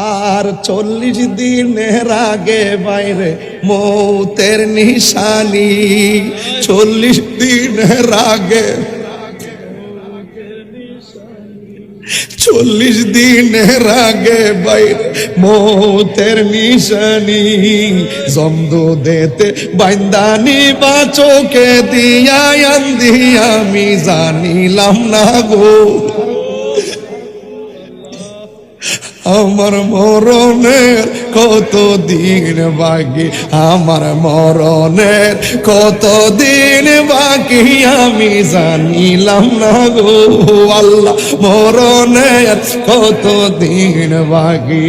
আর চল্লিশ দিনের আগে বাইরে মৌতের নিশানি। চল্লিশ দিনের আগে চল্লিশ দিনের আগে বাইরে মৌতের নিশানি। জমদ দেতে বাইন্দানি বা চোখে দিয়া আমি জানিলাম না গো। আমার মরণের কত দিন বাকি? আমার মরণের কত দিন বাকি? আমি জানিলাম না গো আল্লাহ, মরণের কত দিন বাকি?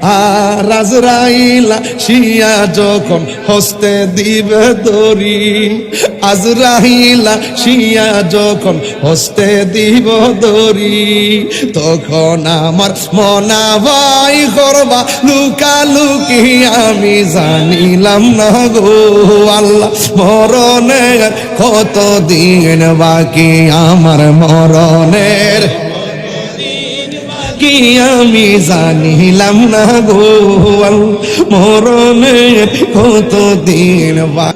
আর আজরাইলা শিয়া যখন হস্তে দিবে দড়ি, আজরাইলা শিয়া যখন হস্তে দিব দড়ি, তখন আমার মনা ভাই করবা লুকা লুকি আমি জানিলাম না গো আল্লাহ। মরণের কত দিন বাকি, আমার মরণের কি আমি জানিলাম না গো মরণের কত দিন বা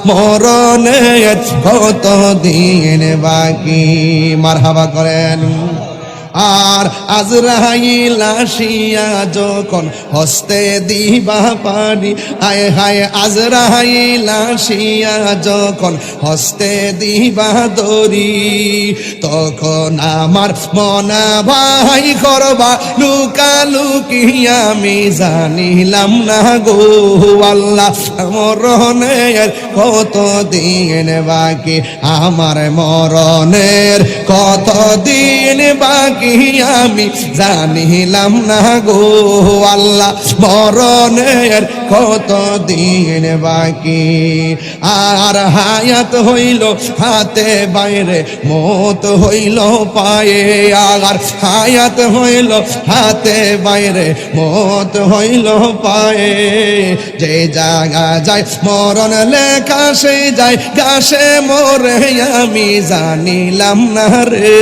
মরণের কত দিন বাকি। মারহাবা করেন। আর আজরাইল আসিয়া যখন হস্তে দিবা পারি আয় হায় আজরাইল আসিয়া যখন হস্তে দিবা দরি তখন আমার মনা ভাই করবা, লুকা লুকি আমি জানিলাম না গো আল্লাহ, মরণের কত দিন বাকি, আমার মরণের কত দিন বাকি। আমি জানিলাম না গো আল্লাহ মরণের কত দিন বাকি? আর হায়াত হইল হাতে বাইরে, মত হইল পায়ে। আর হায়াত হইল হাতে বাইরে, মত হইল পায়ে। যে জায়গা যায় মরণ লেখা সে যায় গাছে মরে, আমি জানিলাম না রে।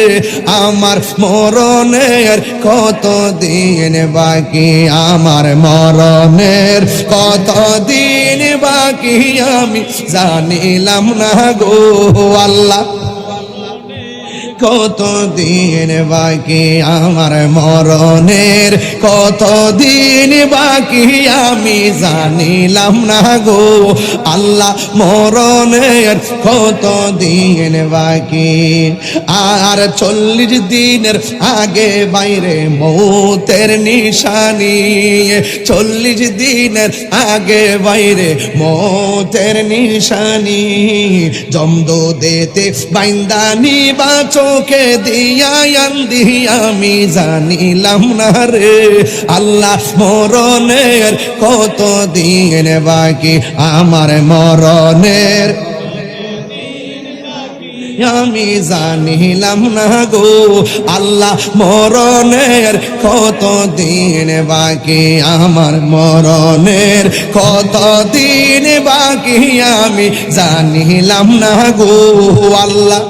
আমার মরণের কত দিন বাকি? আমার মরণের কত দিন বাকি আমি জানিলাম না গো আল্লাহ। কত দিন বাকি আমার মরণের? কত দিন বাকি আমি জানিলাম না গো। আল্লাহ মরণের কত দিন বাকি? আর চল্লিশ দিনের আগে বাইরে মৌতের নিশানি। চল্লিশ দিনের আগে বাইরে মৌতের নিশানি। জমদ দেতে বাইন্দানি বা চোখে দিয়া আন্দি আমি জানিলাম না রে। আল্লাহ মরণের কত দিন বাকি, আমার মরণের আমি জানিলাম না গো। আল্লাহ মরণের কত দিন বাকি, আমার মরণের কত দিন বাকি, আমি জানিলাম না গো। আল্লাহ